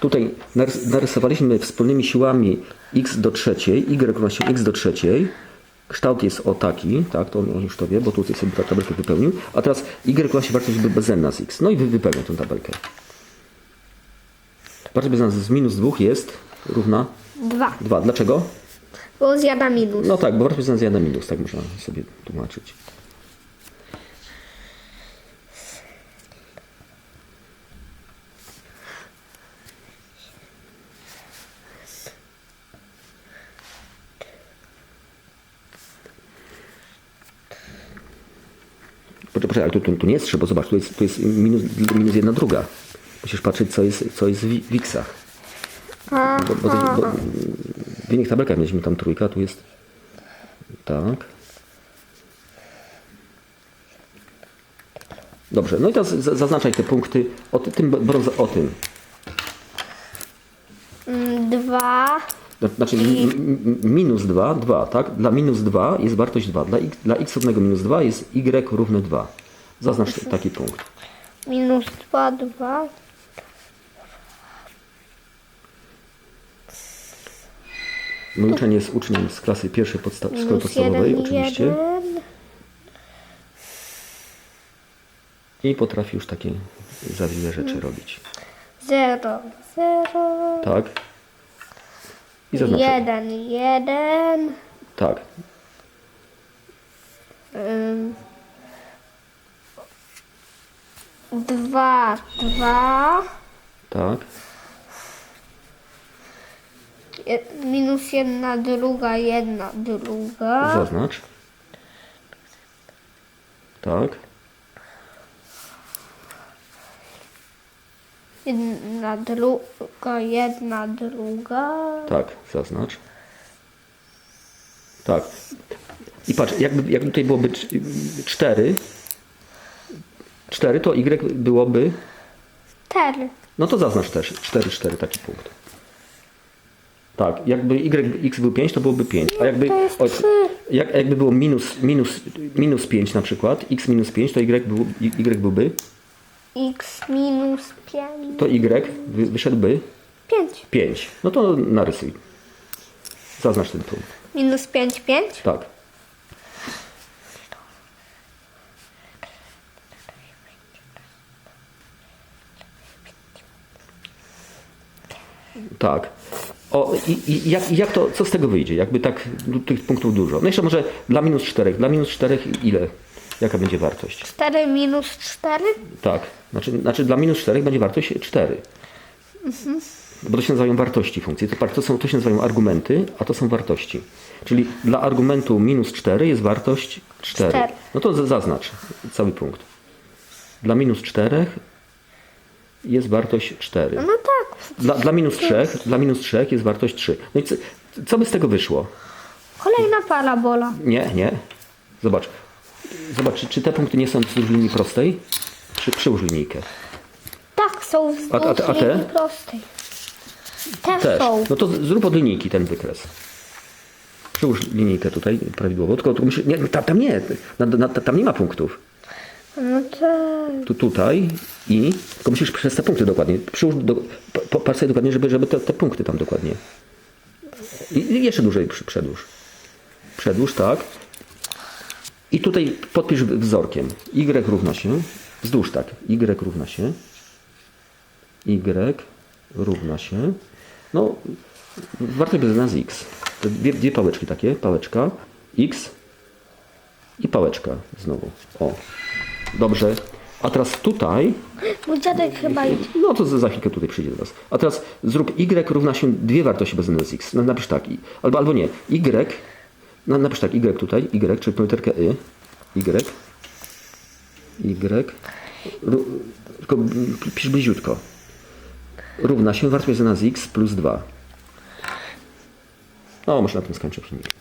tutaj narys- narysowaliśmy wspólnymi siłami x do trzeciej, y równa się x do trzeciej. Kształt jest o taki, tak, to on już to wie, bo tutaj sobie ta tabelkę wypełnił. A teraz y równa się wartość bezenna z x. No i wy wypełnię tę tabelkę. Wartość bezenna z minus 2 jest równa Dwa. 2. Dlaczego? Bo zjada minus. No tak, bo wartość bezenna zjada minus, tak można sobie tłumaczyć. Poczekaj, poczekaj, ale tu, tu, tu nie jest 3, bo zobacz, tu jest, tu jest minus, minus jedna druga. Musisz patrzeć, co jest, co jest w w x-ach. Bo, bo, bo w innych tabelkach mieliśmy tam trójka, tu jest tak. Dobrze, no i teraz za- zaznaczaj te punkty o ty- tym, brąz o tym. Mm, Dwa. Znaczy mi- mi- minus 2, 2, tak? Dla minus 2 jest wartość 2. Dla x, dla x równego minus 2 jest y równe 2. Zaznacz taki punkt. Minus dwa, dwa. Mój uczeń jest uczniem z klasy pierwszej podsta- szkoły podstawowej, jeden, oczywiście. jeden. I potrafi już takie zawiłe rzeczy robić. Zero, zero. Tak. I. Jeden, jeden. Tak. Ym, Dwa, dwa. Tak. Minus jedna, druga, jedna, druga. Zaznacz. Tak. Jedna, druga, jedna, druga. Tak, zaznacz. Tak. I patrz, jakby, jakby tutaj byłoby 4, 4 to y byłoby, Cztery. no to zaznacz też 4, 4 taki punkt. Tak, jakby y, x był 5, to byłoby 5. A jakby, to jest o, jak, jakby było minus, minus, minus 5 na przykład, x minus 5, to y, był, y byłby, X minus pięć. to y wy- wyszedłby Pięć. 5. No to narysuj. Zaznacz ten punkt. Minus pięć, pięć. Tak. Tak. O, i, i jak, jak to, co z tego wyjdzie? Jakby tak du- tych punktów dużo. No jeszcze może dla minus 4. Dla minus 4 ile? Jaka będzie wartość? Cztery minus cztery. Tak. Znaczy, znaczy dla minus 4 będzie wartość 4. Bo to się nazywają wartości funkcji. To, to, są, to się nazywają argumenty, a to są wartości. Czyli dla argumentu minus 4 jest wartość 4. Cztery. No to zaznacz cały punkt. Dla minus 4 jest wartość 4. No tak. Dla, dla minus 3, dla minus 3 jest wartość 3. No i co, co by z tego wyszło? Kolejna parabola. Nie, nie. Zobacz. Zobacz, czy, te punkty nie są wzdłuż linii prostej? Czy przyłóż linijkę? Tak, są wzdłuż A- a a te? linii prostej. Te Też. są. No to zrób od linijki ten wykres. Przyłóż linijkę tutaj prawidłowo. Tylko, tylko musisz, nie, tam, tam nie. Na, na, tam nie ma punktów. No tak. Tu, tutaj i. Tylko musisz przez te punkty dokładnie. Przyłóż do, po- po- patrz sobie dokładnie, żeby, żeby te, te punkty tam dokładnie. I, I jeszcze dłużej przy- przedłuż. Przedłuż, tak. I tutaj podpisz wzorkiem. Y równa się. Wzdłuż tak. Y równa się. Y równa się. No, wartość bez z x. Te dwie, dwie pałeczki takie. Pałeczka. X i pałeczka znowu. O. Dobrze. A teraz tutaj, Mój dziadek chyba idzie. no to za chwilkę tutaj przyjdzie do Was. A teraz zrób y równa się dwie wartości bez z x. Napisz tak. i- Albo, albo nie. y, no, napisz tak, y tutaj, y, czyli literkę y. y. y. Tylko pisz bliziutko. Równa się wartość bez z x plus 2. No, może na tym skończę przynajmniej.